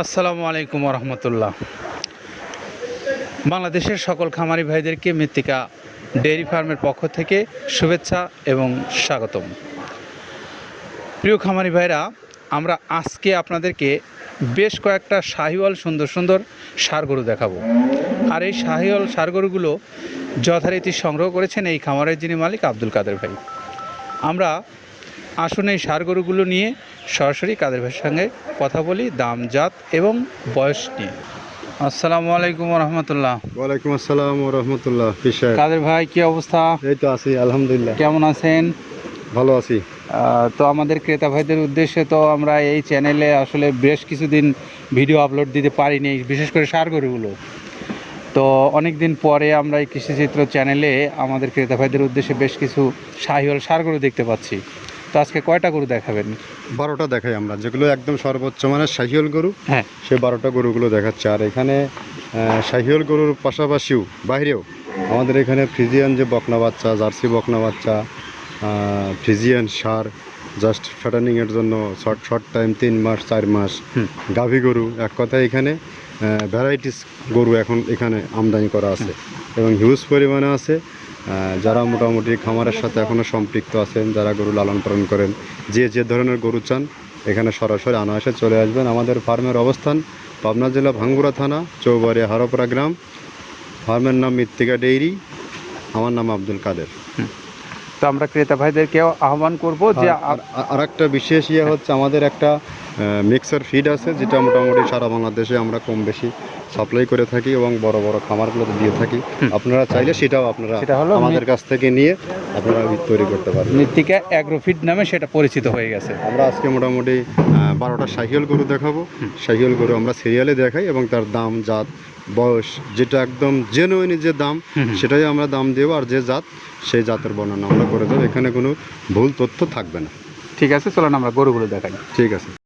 আসসালামু আলাইকুম রহমতুল্লাহ বাংলাদেশের সকল খামারি ভাইদেরকে মৃত্তিকা ডেয়ারি ফার্মের পক্ষ থেকে শুভেচ্ছা এবং স্বাগতম। প্রিয় খামারি ভাইরা, আমরা আজকে আপনাদেরকে বেশ কয়েকটা শাহিওয়াল সুন্দর সুন্দর গরু দেখাবো। আর এই শাহিওয়াল গরুগুলো যথারীতি সংগ্রহ করেছেন এই খামারের যিনি মালিক আব্দুল কাদের ভাই। আমরা আসুন এই সার গরুগুলো নিয়ে সরাসরি কাদের ভাইয়ের সঙ্গে কথা বলি দাম জাত এবং বয়স নিয়ে। আসসালামু আলাইকুম রহমতুল্লাহ। ওয়ালাইকুম আসসালাম রহমতুল্লাহ কাদের ভাই কি অবস্থা? এই তো আছি আলহামদুলিল্লাহ। কেমন আছেন? ভালো আছি। তো আমাদের ক্রেতা ভাইদের উদ্দেশ্যে তো আমরা এই চ্যানেলে আসলে বেশ কিছুদিন ভিডিও আপলোড দিতে পারিনি বিশেষ করে সার গরুগুলো। তো অনেক দিন পরে আমরা এই কৃষিচিত্র চ্যানেলে আমাদের ক্রেতা ভাইদের উদ্দেশ্যে বেশ কিছু শাহিওয়াল সার গরু দেখতে পাচ্ছি। তো আজকে কয়টা গরু দেখাবেন? বারোটা দেখাই আমরা যেগুলো একদম সর্বোচ্চ মানে শাহিওল গরু হ্যাঁ। সে বারোটা গরুগুলো দেখাচ্ছে। আর এখানে শাহিওল গরুর পাশাপাশিও বাইরেও আমাদের এখানে ফ্রিজিয়ান যে বকনা বাচ্চা জার্সি বকনা বাচ্চা ফ্রিজিয়ান সার জাস্ট ফ্যাটানিংয়ের জন্য শর্ট শর্ট টাইম তিন মাস চার মাস। গাভী গরু। এক কথায় এখানে ভ্যারাইটিস গরু এখন এখানে আমদানি করা আছে এবং হিউজ পরিমাণে আছে। যারা মোটামুটি খামারের সাথে এখনও সম্পৃক্ত আছেন, যারা গরু লালন পালন করেন, যে যে ধরনের গরু চান, এখানে সরাসরি আনায়াসে চলে আসবেন। আমাদের ফার্মের অবস্থান পাবনা জেলা ভাঙ্গুরা থানা, চৌবাড়িয়া হারোপাড়া গ্রাম। ফার্মের নাম মৃত্তিকা ডেইরি। আমার নাম আব্দুল কাদের। তো আমরা ক্রেতা ভাইদেরকেও আহ্বান করব যে আর একটা বিশেষ ইয়ে হচ্ছে আমাদের একটা মিক্সার ফিড আছে যেটা মোটামুটি সারা বাংলাদেশে আমরা কম বেশি সাপ্লাই করে থাকি এবং বড় বড় খামারগুলোতে দিয়ে থাকি। আপনারা চাইলে সেটাও আপনারা সেটা হলো আমাদের কাছ থেকে নিয়ে আপনারা তৈরি করতে পারবেন। মৃত্তিকা অ্যাগ্রোফিড নামে সেটা পরিচিত হয়ে গেছে। আমরা আজকে মোটামুটি বারোটা সাহিওল গরু দেখাবো। সাহিওল গরু আমরা সিরিয়ালে দেখাই এবং তার দাম জাত বয়স যেটা একদম জেনুইন যে দাম। সেটাই আমরা দাম দেবো। আর যে জাত সেই জাতের বর্ণনা আমরা করে দেবো। এখানে কোনো ভুল তথ্য থাকবে না। ঠিক আছে চলুন আমরা গরুগুলো দেখাই। ঠিক আছে।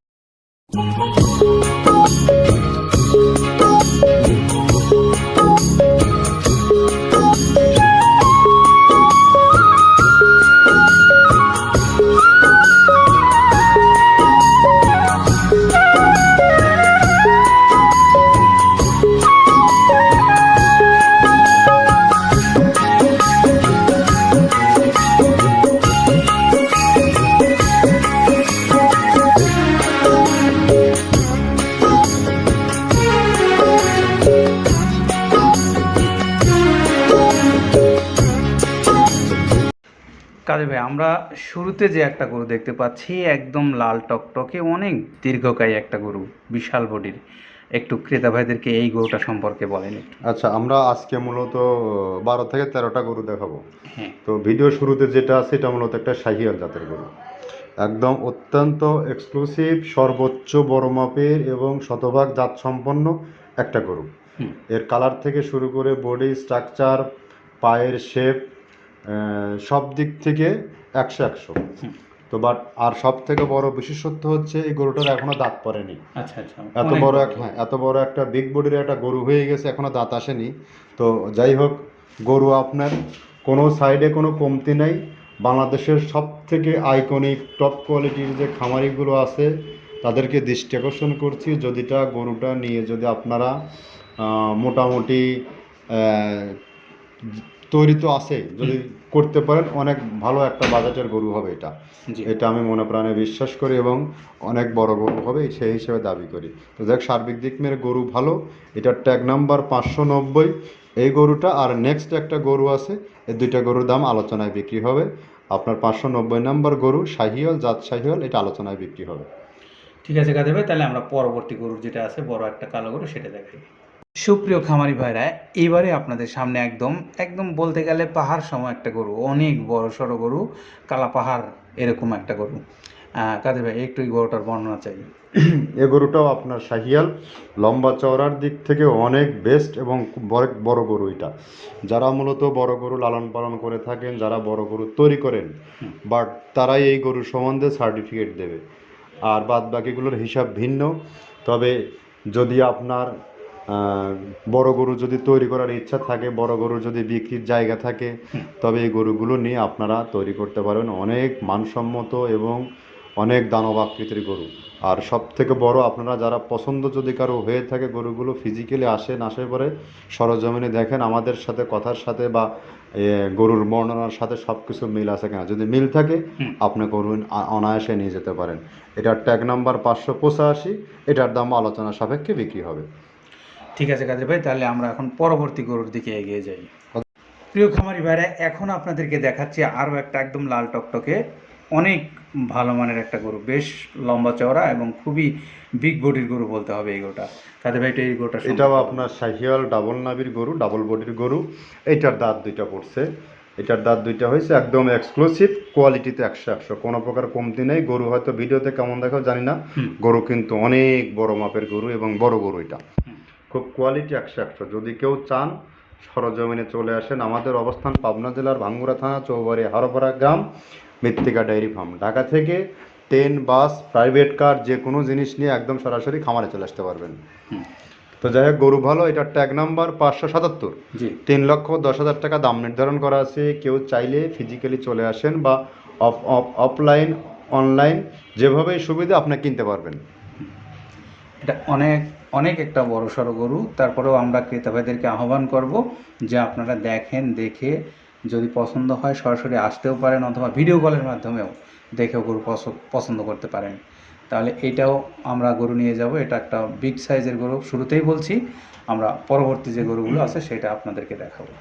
কাজে ভাই আমরা শুরুতে যে একটা গরু দেখতে পাচ্ছি একদম লাল টকটকে অনেক দীর্ঘকায় একটা গরু বিশাল বডির। একটু ক্রেতা ভাইদেরকে এই গরুটা সম্পর্কে বলেন একটু। আচ্ছা আমরা আজকে মূলত বারো থেকে তেরোটা গরু দেখাবো। হ্যাঁ। তো ভিডিও শুরুতে যেটা আছে এটা মূলত একটা শাহিয়াল জাতের গরু। একদম অত্যন্ত এক্সক্লুসিভ সর্বোচ্চ বড় মাপের এবং শতভাগ জাত সম্পন্ন একটা গরু। এর কালার থেকে শুরু করে বডি স্ট্রাকচার পায়ের শেপ সব দিক থেকে একশো একশো। তো বাট আর সব থেকে বড় বিশেষত্ব হচ্ছে এই গরুটার এখনও দাঁত পড়েনি। আচ্ছা আচ্ছা। এত বড় এক হ্যাঁ এত বড় একটা বিগ বডির একটা গরু হয়ে গেছে এখনও দাঁত আসেনি। তো যাই হোক গরু আপনার কোনো সাইডে কোনো কমতি নাই। বাংলাদেশের সব থেকে আইকনিক টপ কোয়ালিটির যে খামারিগুলো আছে তাদেরকে দৃষ্টি আকর্ষণ করছি। যদিটা গরুটা নিয়ে যদি আপনারা মোটামুটি তৈরি তো আছে যদি করতে পারেন অনেক ভালো একটা বাজেটের গরু হবে এটা। এটা আমি মনে প্রাণে বিশ্বাস করি এবং অনেক বড় গরু হবে সেই হিসেবে দাবি করি। তো দেখ সার্বিক দিক মেরে গরু ভালো এটার ট্যাগ নাম্বার পাঁচশো নব্বই। এই গরুটা আর নেক্সট একটা গরু আছে এই দুইটা গরুর দাম আলোচনায় বিক্রি হবে। আপনার পাঁচশো নব্বই নাম্বার গরু শাহিওয়াল জাত শাহিওয়াল এটা আলোচনায় বিক্রি হবে। ঠিক আছে কাজে ভাই তাহলে আমরা পরবর্তী গরুর যেটা আছে বড় একটা কালো গরু সেটা দেখাই। সুপ্রিয় খামারি ভাইরা এবারে আপনাদের সামনে একদম একদম বলতে গেলে পাহাড় সম একটা গরু অনেক বড় সড়ো গরু কালা পাহাড় এরকম একটা গরু। কাদের ভাই একটু এই গরুটার বর্ণনা চাই। এ গরুটাও আপনার শাহিয়াল লম্বা চওড়ার দিক থেকে অনেক বেস্ট এবং বড় বড় গরু এটা। যারা মূলত বড় গরু লালন পালন করে থাকেন যারা বড় গরু তৈরি করেন। বাট তারাই এই গরুর সম্বন্ধে সার্টিফিকেট দেবে। আর বাদ বাকিগুলোর হিসাব ভিন্ন। তবে যদি আপনার বড় গরু যদি তৈরি করার ইচ্ছা থাকে বড় গরু যদি বিক্রির জায়গা থাকে তবে এই গরুগুলো নিয়ে আপনারা তৈরি করতে পারবেন অনেক মানসম্মত এবং অনেক দানব আকৃতির গরু। আর সব থেকে বড় আপনারা যারা পছন্দ যদি কারও হয়ে থাকে গরুগুলো ফিজিক্যালি আসেন আসার পরে সরজমিনে দেখেন আমাদের সাথে কথার সাথে বা গরুর বর্ণনার সাথে সব কিছু মিল আছে কিনা। যদি মিল থাকে আপনি গরু অনায়াসে নিয়ে যেতে পারেন। এটার ট্যাগ নাম্বার পাঁচশো পঁচাশি এটার দাম আলোচনা সাপেক্ষে বিক্রি হবে। ঠিক আছে কাদের ভাই তাহলে আমরা এখন পরবর্তী গরুর দিকে এগিয়ে যাই। প্রিয় খামারি ভাইরা এখন আপনাদেরকে দেখাচ্ছি আরও একটা একদম লাল টকটকে অনেক ভালো মানের একটা গরু বেশ লম্বা চওড়া এবং খুবই বিগ বডির গরু বলতে হবে এই গরুটা। কাদের ভাই এটা এই গরুটা এটাও আপনার শাহিয়াল ডাবল নাবির গরু ডাবল বডির গরু। এইটার দাঁত দুইটা পড়ছে। এটার দাঁত দুইটা হয়েছে একদম এক্সক্লুসিভ কোয়ালিটিতে একশো একশো। কোনো প্রকার কমতি নেই। গরু হয়তো ভিডিওতে কেমন দেখাও জানি না। গরু কিন্তু অনেক বড় মাপের গরু এবং বড় গরু এটা। খুব কোয়ালিটি একশো একশো যদি কেউ চান সরজমিনে চলে আসেন আমাদের অবস্থান পাবনা জেলার ভাঙ্গুরা থানা চৌবাড়ি হারোপাড়া গ্রাম মৃত্তিকা ডায়েরি ফার্ম। ঢাকা থেকে ট্রেন বাস প্রাইভেট কার যে কোনো জিনিস নিয়ে একদম সরাসরি খামারে চলে আসতে পারবেন। তো যাই হোক গরু ভালো এটার ট্যাগ নাম্বার পাঁচশো সাতাত্তর। জি। তিন লক্ষ দশ হাজার টাকা দাম নির্ধারণ করা আছে। কেউ চাইলে ফিজিক্যালি চলে আসেন বা অফ অফলাইন অনলাইন যেভাবেই সুবিধা আপনি কিনতে পারবেন। এটা অনেক অনেক একটা বড় সড়ো গরু, তারপরেও আমরা ক্রেতা ভাইদেরকে আহ্বান করব যে আপনারা দেখেন, দেখে যদি পছন্দ হয় সরাসরি আসতেও পারেন অথবা ভিডিও কলের মাধ্যমেও দেখেও গরু পছ- পছন্দ করতে পারেন। তাহলে এটাও আমরা গরু নিয়ে যাব, এটা একটা বিগ সাইজের গরু, শুরুতেই বলছি, আমরা পরবর্তী যে গরুগুলো আছে সেটা আপনাদেরকে দেখাবো।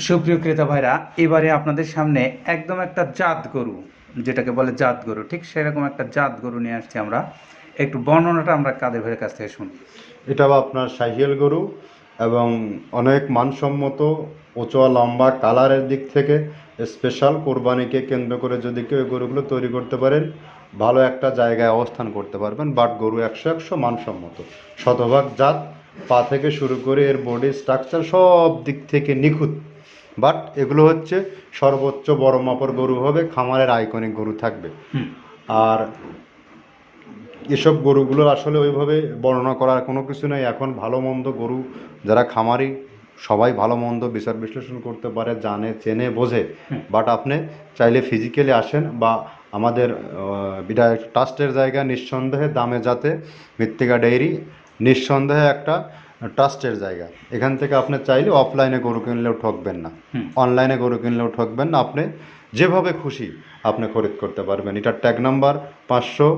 সুপ্রিয় ক্রেতা ভাইরা, এবারে আপনাদের সামনে একদম একটা জাত গরু, যেটাকে বলে জাত গরু, ঠিক সেরকম একটা জাত গরু নিয়ে আসছি আমরা। একটু বর্ণনাটা আমরা কাদের ভাইয়ের কাছ থেকে শুনি। এটাও আপনার সাহিয়াল গরু এবং অনেক মানসম্মত উঁচুয়া লম্বা কালারের দিক থেকে স্পেশাল কোরবানিকে কেন্দ্র করে যদি কেউ গরুগুলো তৈরি করতে পারেন ভালো একটা জায়গায় অবস্থান করতে পারবেন। বাট গরু একশো একশো মানসম্মত। শতভাগ জাত পা থেকে শুরু করে এর বডি স্ট্রাকচার সব দিক থেকে নিখুঁত। বাট এগুলো হচ্ছে সর্বোচ্চ বড় মাপের গরু হবে খামারের আইকনিক গরু থাকবে। আর এসব গরুগুলোর আসলে ওইভাবে বর্ণনা করার কোনো কিছু নেই। এখন ভালো মন্দ গরু যারা খামারি সবাই ভালো মন্দ বিচার বিশ্লেষণ করতে পারে জানে চেনে বোঝে। বাট আপনি চাইলে ফিজিক্যালি আসেন বা আমাদের বিধায়ক ট্রাস্টের জায়গা নিঃসন্দেহে দামে যাতে মৃত্তিকা ডেইরি নিঃসন্দেহে একটা ট্রাস্টের জায়গা। এখান থেকে আপনি চাইলে অফলাইনে গরু কিনলেও ঠকবেন না। অনলাইনে গরু কিনলেও ঠকবেন না। আপনি যেভাবে খুশি আপনি খরিদ করতে পারবেন। এটার ট্যাগ নাম্বার পাঁচশো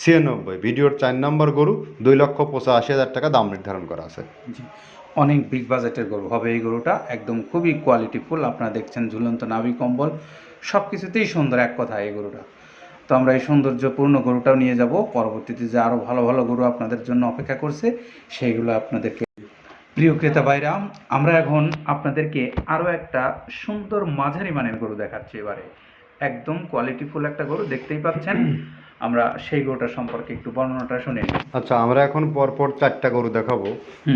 ছিয়ানব্বই। ভিডিওর চার নম্বর গরু দুই লক্ষ পঁচাশি হাজার টাকা দাম নির্ধারণ করা আছে। অনেক বিগ বাজেটের গরু হবে এই গরুটা, একদম খুবই কোয়ালিটিফুল আপনারা দেখছেন ঝুলন্ত নাভি কম্বল সব কিছুতেই সুন্দর এক কথা এই গরুটা। তো আমরা এই সৌন্দর্যপূর্ণ গরুটাও নিয়ে যাব। পরবর্তীতে যে আরও ভালো ভালো গরু আপনাদের জন্য অপেক্ষা করছে, সেইগুলো আপনাদেরকে। প্রিয় ক্রেতা ভাইরা, আমরা এখন আপনাদেরকে আরও একটা সুন্দর মাঝারি মানের গরু দেখাচ্ছি এবারে। একদম কোয়ালিটিফুল একটা গরু, দেখতেই পাচ্ছেন। আমরা সেই গরুটা সম্পর্কে একটু বর্ণনাটা শুনে আচ্ছা আমরা এখন পরপর চারটা গরু দেখাবো।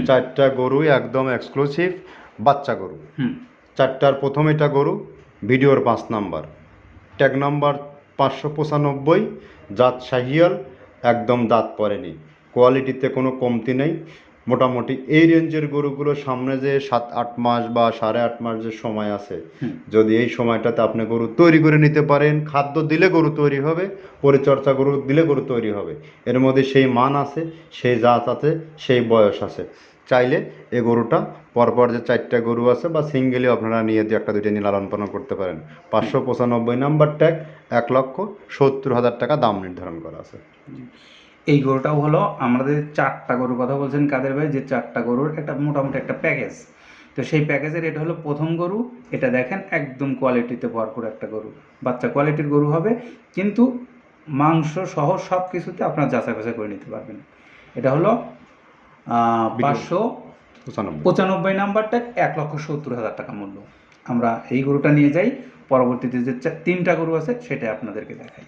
চারটা গরুই একদম এক্সক্লুসিভ বাচ্চা গরু। চারটার প্রথম এটা গরু ভিডিওর পাঁচ নাম্বার। ট্যাগ নাম্বার পাঁচশো পঁচানব্বই জাত শাহিয়াল একদম দাঁত পড়েনি কোয়ালিটিতে কোনো কমতি নেই। মোটামুটি এই রেঞ্জের গরুগুলো সামনে যে সাত আট মাস বা সাড়ে আট মাস যে সময় আছে যদি এই সময়টাতে আপনি গরু তৈরি করে নিতে পারেন খাদ্য দিলে গরু তৈরি হবে পরিচর্যা গরু দিলে গরু তৈরি হবে। এর মধ্যে সেই মান আছে সেই জাত আছে সেই বয়স আছে। চাইলে এ গরুটা পরপর যে চারটা গরু আছে বা সিঙ্গেলি আপনারা নিয়ে দিয়ে একটা দুইটা নিয়ে লালন পালন করতে পারেন। পাঁচশো পঁচানব্বই নাম্বার ট্যাগ এক লক্ষ সত্তর হাজার টাকা দাম নির্ধারণ করা আছে। এই গরুটাও হলো আমাদের চারটা গরুর কথা বলছেন কাদের ভাই? যে চারটা গরুর একটা মোটামুটি একটা প্যাকেজ তো সেই প্যাকেজের এটা হলো প্রথম গরু এটা দেখেন একদম কোয়ালিটিতে ভরপুর একটা গরু। বাচ্চা কোয়ালিটির গরু হবে কিন্তু মাংস সহ সব কিছুতে আপনার যাচাই বাছাই করে নিতে পারবেন। এটা হলো পাঁচশো পঁচানব্বই। নাম্বারটা এক লক্ষ সত্তর হাজার টাকা মূল্য। আমরা এই গরুটা নিয়ে যাই পরবর্তীতে যে তিনটা গরু আছে সেটা আপনাদেরকে দেখাই।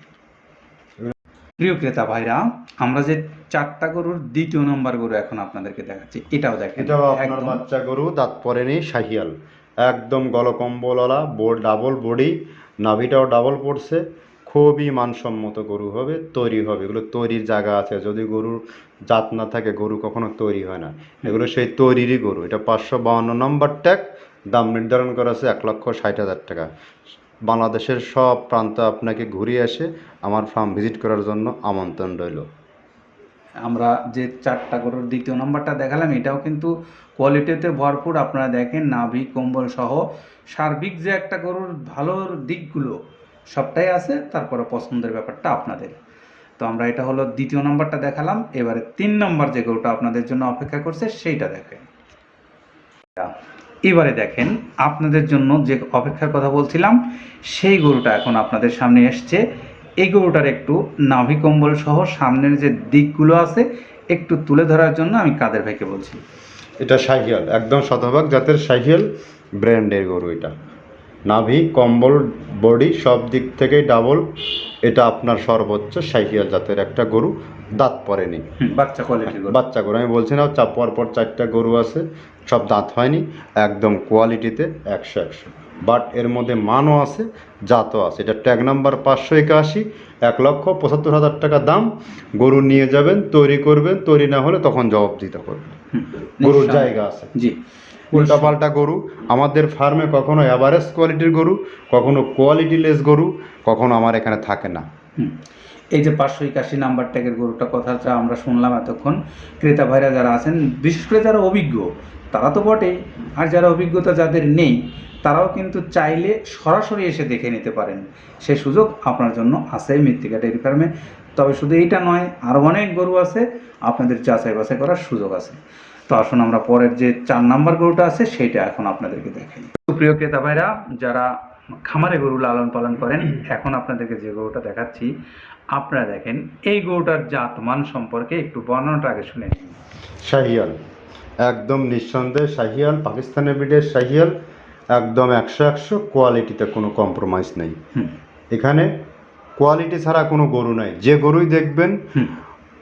প্রিয় ক্রেতা ভাইরা আমরা যে চারটা গরুর দ্বিতীয় নম্বর গরু এখন আপনাদেরকে দেখাচ্ছি এটাও দেখেন। এটাও আপনার বাচ্চা গরু দাঁত পরেনি শাহিয়াল। একদম গলকম্বলওয়ালা বোর্ড ডাবল বডি নাভিটাও ডাবল পড়ছে খুবই মানসম্মত গরু হবে তৈরি হবে। এগুলো তৈরির জায়গা আছে যদি গরুর জাত না থাকে গরু কখনো তৈরি হয় না। এগুলো সেই তৈরিরই গরু। এটা পাঁচশো বাউন্ন নম্বর ট্যাগ দাম নির্ধারণ করা আছে এক লক্ষ ষাট হাজার টাকা। বাংলাদেশের সব প্রান্তে আপনাকে ঘুরিয়ে এসে আমার ফার্ম ভিজিট করার জন্য আমন্ত্রণ রইল। আমরা যে চারটা গরুর দ্বিতীয় নাম্বারটা দেখালাম, এটাও কিন্তু কোয়ালিটিতে ভরপুর। আপনারা দেখেন, নাভি, কম্বল সহ সার্বিক যে একটা গরুর ভালো দিকগুলো সবটাই আছে, তারপরে পছন্দের ব্যাপারটা আপনাদের। তো আমরা এটা হলো দ্বিতীয় নাম্বারটা দেখালাম, এবারে তিন নাম্বার যে গরুটা আপনাদের জন্য অপেক্ষা করছে, সেইটা দেখেন। এবারে দেখেন আপনাদের জন্য যে অপেক্ষার কথা বলছিলাম সেই গরুটা এখন আপনাদের সামনে এসছে। এই গরুটার একটু নাভি কম্বল সহ সামনের যে দিকগুলো আছে একটু তুলে ধরার জন্য আমি কাদের ভাইকে বলছি। এটা শাহিয়াল একদম শতভাগ জাতের শাহিয়াল ব্র্যান্ডের গরু এটা। নাভি কম্বল বডি সব দিক থেকেই ডাবল এটা আপনার সর্বোচ্চ শাহিয়াল জাতের একটা গরু দাঁত হুম, বাচ্চা কোয়ালিটির বাচ্চা গরু আমি বলছি না চাপ পর পর চারটা গরু আছে সব দাঁত হয়নি একদম কোয়ালিটিতে একশো একশো। বাট এর মধ্যে মানও আছে জাতও আছে। এটা ট্যাগ নাম্বার পাঁচশো একাশি এক লক্ষ পঁচাত্তর হাজার টাকা দাম। গরু নিয়ে যাবেন তৈরি করবেন তৈরি না হলে তখন জবাব দিতে হবে। হুম, গরুর জায়গা আছে। জি। উল্টাপাল্টা গরু। আমাদের ফার্মে কখনো অ্যাভারেজ কোয়ালিটির গরু কখনো কোয়ালিটিলেস গরু কখনো আমার এখানে থাকে না। এই যে পাঁচশো একাশি নাম্বার ট্যাগের গরুটা কথাটা আমরা শুনলাম এতক্ষণ। ক্রেতা ভাইরা যারা আছেন বিশেষ করে যারা অভিজ্ঞ তারা তো বটেই। আর যারা অভিজ্ঞতা যাদের নেই, তারাও কিন্তু চাইলে সরাসরি এসে দেখে নিতে পারেন। সে সুযোগ আপনার জন্য আছে মৃত্তিকা ডেয়ারি ফার্মে। তবে শুধু এইটা নয় আরও অনেক গরু আছে, আপনাদের যাচাই বাছাই করার সুযোগ আছে। তো আসুন আমরা পরের যে চার নাম্বার গরুটা আছে, সেইটা এখন আপনাদেরকে দেখাই। প্রিয় ক্রেতা ভাইরা, যারা খামারে গরু লালন পালন করেন, এখন আপনাদেরকে যে গরুটা দেখাচ্ছি, আপনারা দেখেন, এই গরুটার জাত মান সম্পর্কে একটু বর্ণনাটা আগে শুনে নিন। একদম নিঃসন্দেহে শাহিয়াল পাকিস্তানের ব্রিডের শাহিয়াল একদম একশো একশো কোয়ালিটিতে কোনো কম্প্রোমাইজ নেই। এখানে কোয়ালিটি ছাড়া কোনো গরু নাই। যে গরুই দেখবেন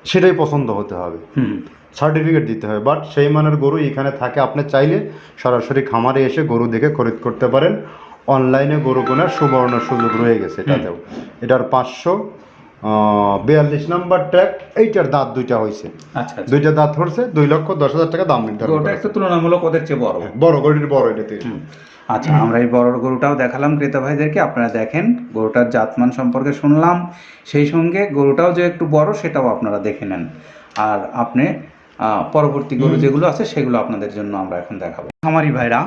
সেটাই পছন্দ হতে হবে। সার্টিফিকেট দিতে হবে। বাট সেই মানের গরু এখানে থাকে। আপনি চাইলে সরাসরি খামারে এসে গরু দেখে খরিদ করতে পারেন। অনলাইনে গরু কেনার সুবর্ণ সুযোগ রয়ে গেছে এটাতেও। এটার পাঁচশো বিয়াল্লিশ নাম্বার ট্র্যাক এইটার দাঁত দুইটা হয়েছে আচ্ছা আচ্ছা। দুইটা দাঁত হচ্ছে দুই লক্ষ দশ হাজার টাকা দাম নির্ধারণ করা একটু তুলনামূলক ওদের চেয়ে বড়। হয়েছে। বড় গরুটির বড় এটাতে। আচ্ছা আমরা এই বড় গরুটাও দেখালাম ক্রেতা ভাইদেরকে আপনারা দেখেন গরুটার জাতমান সম্পর্কে শুনলাম। সেই সঙ্গে গরুটাও যে একটু বড় সেটাও আপনারা দেখে নেন। আর আপনি আহ, পরবর্তী গরু যেগুলো আছে সেগুলো আপনাদের জন্য আমরা এখন দেখাবো। আমারই ভাইরা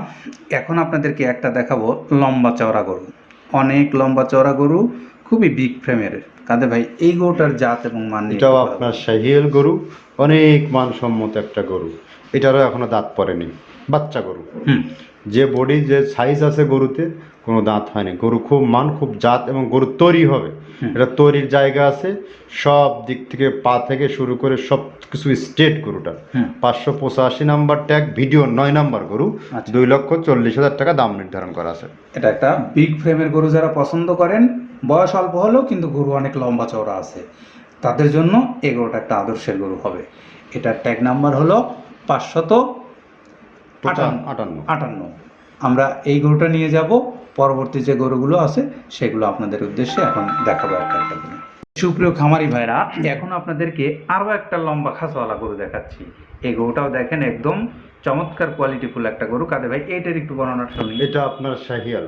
এখন আপনাদেরকে একটা দেখাবো লম্বা চওড়া গরু। অনেক লম্বা চওড়া গরু খুবই বিগ ফ্রেমের কাদের ভাই এই গরুটার জাত এবং মান এটাও আপনার শাহিয়াল গরু অনেক মানসম্মত একটা গরু। এটারও এখনও দাঁত পড়েনি বাচ্চা গরু। হুম। যে বডি যে সাইজ আছে গরুতে কোনো দাঁত হয়নি। গরু খুব মান খুব জাত এবং গরু তৈরি হবে। এটা তৈরির জায়গা আছে সব দিক থেকে পা থেকে শুরু করে সব কিছু স্টেট গরুটা। পাঁচশো পঁচাশি নাম্বার ট্যাগ ভিডিও নয় নাম্বার গরু আচ্ছা। দুই লক্ষ চল্লিশ হাজার টাকা দাম নির্ধারণ করা আছে। এটা একটা বিগ ফ্রেমের গরু যারা পছন্দ করেন বয়স অল্প হলেও কিন্তু গরু অনেক লম্বা চওড়া আছে। তাদের জন্য এই গরুটা একটা আদর্শের গরু হবে। এটার ট্যাগ নাম্বার হলো পাঁচশত আটান্ন। আটান্ন। আমরা এই গরুটা নিয়ে যাব। পরবর্তী যে গরুগুলো আছে সেগুলো আপনাদের উদ্দেশ্যে এখন দেখাবো একটা একটা করে সুপ্রিয় খামারি ভাইরা এখন আপনাদেরকে আরও একটা লম্বা খাসওয়ালা গরু দেখাচ্ছি। এই গরুটাও দেখেন একদম চমৎকার কোয়ালিটিফুল একটা গরু। কাদের ভাই এইটার একটু বর্ণনা শুনি এটা আপনার শাহিয়াল।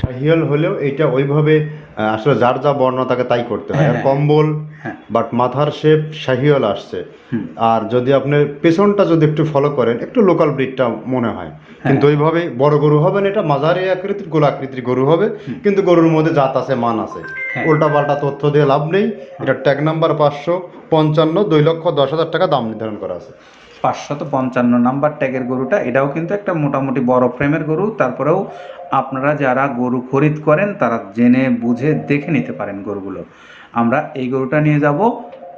শাহিয়াল হলেও এইটা ওইভাবে আসলে যার যা বর্ণ তাকে তাই করতে হয়। আর হ্যাঁ। কম্বল হ্যাঁ। বাট মাথার শেপ শাহিয়াল আসছে। আর যদি আপনি পেছনটা যদি একটু ফলো করেন একটু লোকাল ব্রিডটা মনে হয়। কিন্তু ওইভাবে বড় গরু হবে না এটা মাঝারি আকৃতির গোল আকৃতির গরু হবে। কিন্তু গরুর মধ্যে জাত আছে মান আছে। হ্যাঁ। উল্টা পাল্টা তথ্য দিয়ে লাভ নেই। এটা ট্যাগ নাম্বার পাঁচশো পঞ্চান্ন দুই লক্ষ দশ হাজার টাকা দাম নির্ধারণ করা আছে। পাঁচশত পঞ্চান্ন নাম্বার ট্যাগের গরুটা। এটাও কিন্তু একটা মোটামুটি বড় ফ্রেমের গরু। তারপরেও আপনারা যারা গরু খরিদ করেন, তারা জেনে বুঝে দেখে নিতে পারেন গরুগুলো। আমরা এই গরুটা নিয়ে যাব।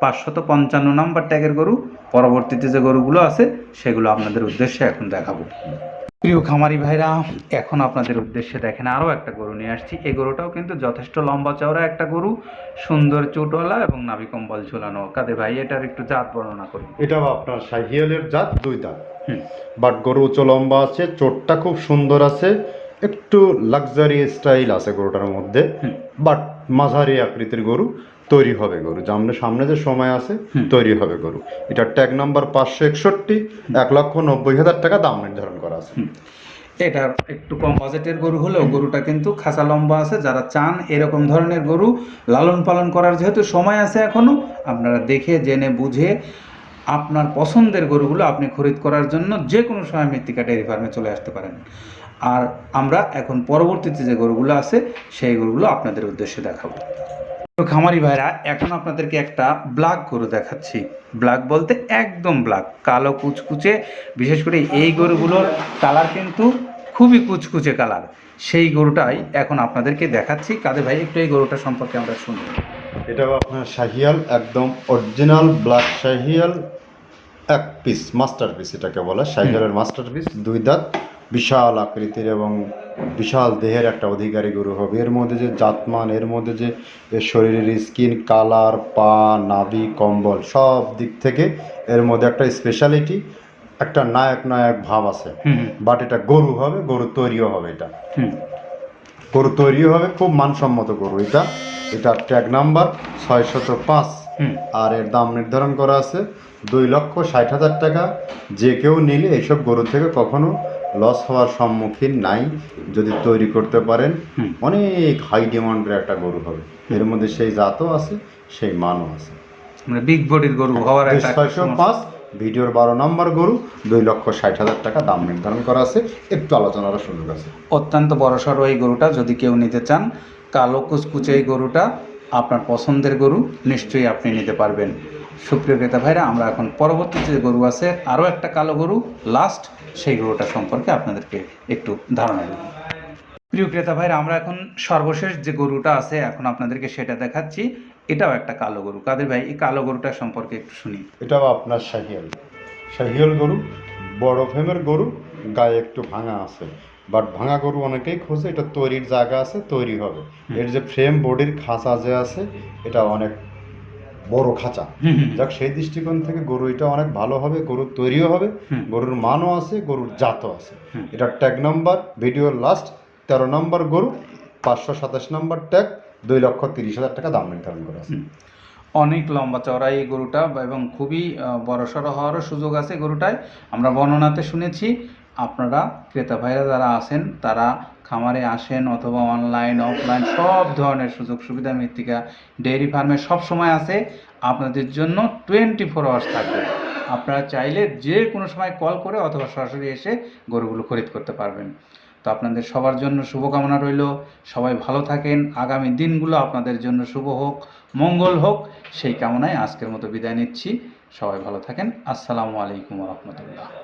পাঁচশত পঞ্চান্ন নাম্বার ট্যাগের গরু। পরবর্তীতে যে গরুগুলো আছে, সেগুলো আপনাদের উদ্দেশ্যে এখন দেখাবো। প্রিয় খামারি ভাইরা এখন আপনাদের উদ্দেশ্যে দেখেন আরও একটা গরু নিয়ে আসছি। এই গরুটাও কিন্তু যথেষ্ট লম্বা চওড়া একটা গরু সুন্দর চোটওয়ালা এবং নাভি কম্বল ঝুলানো। কাদে ভাই এটার একটু জাত বর্ণনা করুন এটাও আপনার শাহিয়ালের জাত দুই দাঁত। হুম। বাট গরু উচ্চ লম্বা আছে চোটটা খুব সুন্দর আছে একটু লাক্সারি স্টাইল আছে গরুটার মধ্যে। বাট মাঝারি আকৃতির গরু তৈরি হবে গরু। সামনে সামনে যে সময় আছে তৈরি হবে গরু। এটার ট্যাগ নাম্বার পাঁচশো একষট্টি এক লক্ষ নব্বই হাজার টাকা দাম নির্ধারণ করা আছে। এটার একটু কম বাজেটের গরু হলেও গরুটা কিন্তু খাঁচা লম্বা আছে। যারা চান এরকম ধরনের গরু লালন পালন করার যেহেতু সময় আছে এখনও আপনারা দেখে জেনে বুঝে আপনার পছন্দের গরুগুলো আপনি খরিদ করার জন্য যে কোনো সময় মৃত্তিকা ডেয়ারি ফার্মে চলে আসতে পারেন। আর আমরা এখন পরবর্তীতে যে গরুগুলো আছে সেই গরুগুলো আপনাদের উদ্দেশ্যে দেখাবো। খামারি ভাইরা এখন আপনাদেরকে একটা ব্ল্যাক গরু দেখাচ্ছি। ব্ল্যাক বলতে একদম ব্ল্যাক কালো কুচকুচে বিশেষ করে এই গরুগুলোর কালার কিন্তু খুবই কুচকুচে কালার। সেই গরুটাই এখন আপনাদেরকে দেখাচ্ছি। কাদের ভাই একটু এই গরুটা সম্পর্কে আমরা শুনব এটাও আপনার শাহিয়াল একদম অরিজিনাল ব্ল্যাক শাহিয়াল এক পিস মাস্টার পিস এটাকে বলে শাহিয়ালের মাস্টার পিস দুই দাঁত। বিশাল আকৃতির এবং বিশাল দেহের একটা অধিকারী গরু হবে। এর মধ্যে যে জাতমান এর মধ্যে যে এর শরীরের স্কিন কালার পা নাভি কম্বল সব দিক থেকে এর মধ্যে একটা স্পেশালিটি একটা নায়ক নায়ক ভাব আছে। বাট এটা গরু হবে গরু তৈরিও হবে এটা। গরু তৈরিও হবে খুব মানসম্মত গরু এটা। এটা ট্যাগ নাম্বার ছয়শত পাঁচ। আর এর দাম নির্ধারণ করা আছে দুই লক্ষ ষাট হাজার টাকা। যে কেউ নিলে এইসব গরু থেকে কখনো লস হওয়ার সম্মুখীন নাই যদি তৈরি করতে পারেন অনেক হাই ডিমান্ডের একটা গরু হবে। এর মধ্যে সেই জাতও আছে সেই মানও আছে। মানে বিগ বডির গরু হওয়ার একটা ছয়শো পাঁচ ভিডিওর বারো নম্বর গরু দুই লক্ষ ষাট হাজার টাকা দাম নির্ধারণ করা আছে। একটু আলোচনার সুযোগ আছে। অত্যন্ত বড়সড় এই গরুটা যদি কেউ নিতে চান কালো কুচকুচে এই গরুটা আপনার পছন্দের গরু নিশ্চয়ই আপনি নিতে পারবেন। সুপ্রিয় ক্রেতা ভাইরা আমরা এখন পরবর্তী যে গরু আছে আরও একটা কালো গরু লাস্ট সেই গরুটা সম্পর্কে আপনাদেরকে একটু ধারণা দেব। প্রিয় ক্রেতা ভাইরা আমরা এখন সর্বশেষ যে গরুটা আছে এখন আপনাদেরকে সেটা দেখাচ্ছি। এটাও একটা কালো গরু। কাদের ভাই এই কালো গরুটা সম্পর্কে একটু শুনি। এটাও আপনার শাহিয়াল। শাহিয়াল গরু বড় ফেমের গরু গায়ে একটু ভাঙা আছে। বাট ভাঙা গরু অনেকেই খোঁজে এটা তৈরির জায়গা আছে তৈরি হবে। এর যে ফ্রেম বডির খাঁচা যে আছে এটা অনেক বড় খাঁচা। যাক সেই দৃষ্টিকোণ থেকে গরু এটা অনেক ভালো হবে গরুর তৈরিও হবে গরুর মানও আছে গরুর জাতও আছে। এটা ট্যাগ নাম্বার ভিডিওর লাস্ট তেরো নম্বর গরু পাঁচশো সাতাশ নম্বর ট্যাগ দুই লক্ষ তিরিশ হাজার টাকা দাম নির্ধারণ করা আছে। অনেক লম্বা চওড়া এই গরুটা এবং খুবই বড়সড় হওয়ারও সুযোগ আছে গরুটায়। আমরা বর্ণনাতে শুনেছি আপনারা ক্রেতা ভাইরা যারা আছেন, তারা খামারে আসেন অথবা অনলাইন অফলাইন সব ধরনের সুযোগ সুবিধা মৃত্তিকা ডেয়ারি ফার্মে সব সময় আছে। আপনাদের জন্য টোয়েন্টি ফোর আওয়ার্স থাকবে। আপনারা চাইলে যে কোনো সময় কল করে অথবা সরাসরি এসে গরুগুলো খরিদ করতে পারবেন। তো আপনাদের সবার জন্য শুভকামনা রইল। সবাই ভালো থাকেন। আগামী দিনগুলো আপনাদের জন্য শুভ হোক, মঙ্গল হোক। সেই কামনায় আজকের মতো বিদায় নিচ্ছি। সবাই ভালো থাকেন। আসসালামু আলাইকুম রহমতুল্লাহ।